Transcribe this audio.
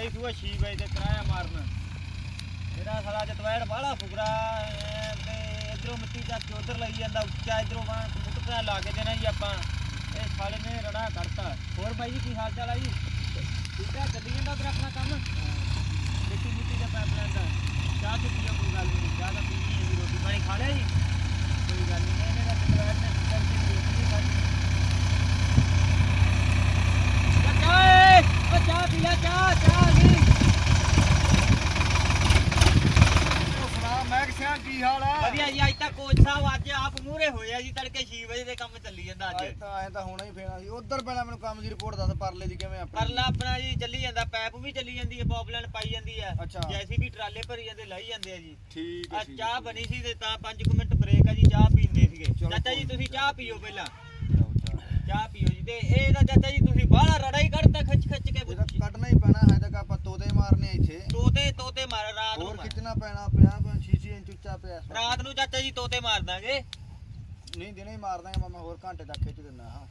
ਲੱਗਿਆ ਸੀ ਸੂਆ 6 ਵਜੇ ਤੇ ਕਰਾਇਆ ਮਾਰਨ। ਮੇਰਾ ਸਾਲਾ ਜਤਵੈੜ ਬਾਹਲਾ ਫੁਗਰਾ ਤੇ ਇਧਰੋਂ ਮਿੱਟੀ ਚੱਕ ਕੇ ਉਧਰ ਲਈ ਜਾਂਦਾ, ਉੱਚਾ ਇਧਰੋਂ ਬਾਂ ਕੰਪਿਊਟਰ ਲਾ ਕੇ ਦੇਣਾ ਜੀ ਆਪਾਂ। ਇਹ ਸਾਲੇ ਨੇ ਰੜਾ ਕੱਢਤਾ ਹੋਰ ਬਾਈ ਜੀ, ਕੀ ਹਾਲ ਚਾਲ ਆ ਜੀ? ਠੀਕ ਆ? ਚੱਲੀ ਜਾਂਦਾ ਉਧਰ ਆਪਣਾ ਕੰਮ ਮਿੱਟੀ ਮਿੱਟੀ ਦਾ ਪਾਈਪਲਾਈਨ ਦਾ ਚਾਹ ਤੇ ਪੀਓ ਕੋਈ ਗੱਲ ਨਹੀਂ ਚਾਹ ਤਾਂ ਪੀਣੀ ਹੈ ਜੀ ਰੋਟੀ ਪਾਣੀ ਖਾ ਲਿਆ ਜੀ ਕੋਈ ਗੱਲ ਨਹੀਂ ਇਹਨੇ ਦਾ ਜਤਵੈੜ ਨੇ ਸੁਪਰ ਦੀ ਰੋਟੀ ਨਹੀਂ ਖਾਧੀ ਚਾਹ ਏ ਓ ਚਾਹ ਪੀ ਲੈ ਚਾਹ ਚਾਹ ਨਹੀਂ ਸੁਣਾ ਮੈਂ ਕਿਹਾ ਕੀ ਹਾਲ ਆ। ਵਧੀਆ ਜੀ ਅੱਜ ਤਾਂ ਕੋਚ ਸਾਹਿਬ ਅੱਜ ਆਪ ਮੂਹਰੇ ਹੋਏ ਆ ਜੀ ਤੜਕੇ 6 ਵਜੇ ਦੇ ਕੰਮ ਚੱਲੀ ਜਾਂਦਾ ਅੱਜ। ਅੱਜ ਤਾਂ ਐ ਤਾਂ ਹੋਣਾ ਹੀ ਫੇਣਾ ਸੀ। ਉਧਰ ਪਹਿਲਾਂ ਮੈਨੂੰ ਕੰਮ ਦੀ ਰਿਪੋਰਟ ਦੱਸ ਪਰਲੇ ਦੀ ਕਿਵੇਂ ਆਪਣੀ? ਪਰਲਾ ਆਪਣਾ ਜੀ ਚੱਲੀ ਜਾਂਦਾ ਪੈਪ ਵੀ ਚੱਲੀ ਜਾਂਦੀ ਹੈ ਪੌਪਲਾਈਨ ਪਾਈ ਜਾਂਦੀ ਹੈ। ਅੱਛਾ। ਜੈਸੀ ਵੀ ਟਰਾਲੇ ਭਰੀ ਜਾਂਦੇ ਲਾਈ ਜਾਂਦੇ ਆ ਜੀ। ਠੀਕ ਆ ਚਾਹ ਬਣੀ ਸੀ ਤੇ ਤਾਂ 5 ਮਿੰਟ ਬ੍ਰੇਕ ਆ ਜੀ ਚਾਹ ਪੀਂਦੇ ਸੀਗੇ। ਚਲੋ ਚਾਚਾ ਜੀ ਕੋਈ ਤੁਸੀਂ ਚਾਹ ਪੀਓ ਪਹਿਲਾਂ। ਚਾਹ ਪੀਓ ਜੀ ਤੇ ਇਹ ਤਾਂ ਚਾਚਾ ਜੀ ਤੁਸੀਂ ਬਾਹਲਾ ਰੜਾ ਹੀ ਕੱਢਤਾ ਖਿੱਚ ਖਿੱਚ ਕੇ ਕੱਢਣਾ ਹੀ ਪੈਣਾ ਹੈ ਤਾਂ ਆਪਾਂ ਤੋਤੇ ਮਾਰਨੇ ਆ ਇੱਥੇ। ਤੋਤੇ ਤੋਤੇ ਮਾਰ ਰਾਤ ਨੂੰ ਹੋਰ ਮਾਰ। ਖਿੱਚਣਾ ਪੈਣਾ ਪਿਆ 6-6 ਇੰਚ ਉੱਚਾ ਪਿਆ ਰਾਤ ਨੂੰ ਚਾਚਾ ਜੀ ਤੋਤੇ ਮਾਰ ਦਾਂਗੇ। ਨਹੀਂ ਦਿਨੇ ਹੀ ਮਾਰ ਦਾਂਗੇ ਮੈਂ ਹੋਰ ਘੰਟੇ ਤੱਕ ਖਿੱਚ ਦਿੰਦਾ ਹਾਂ।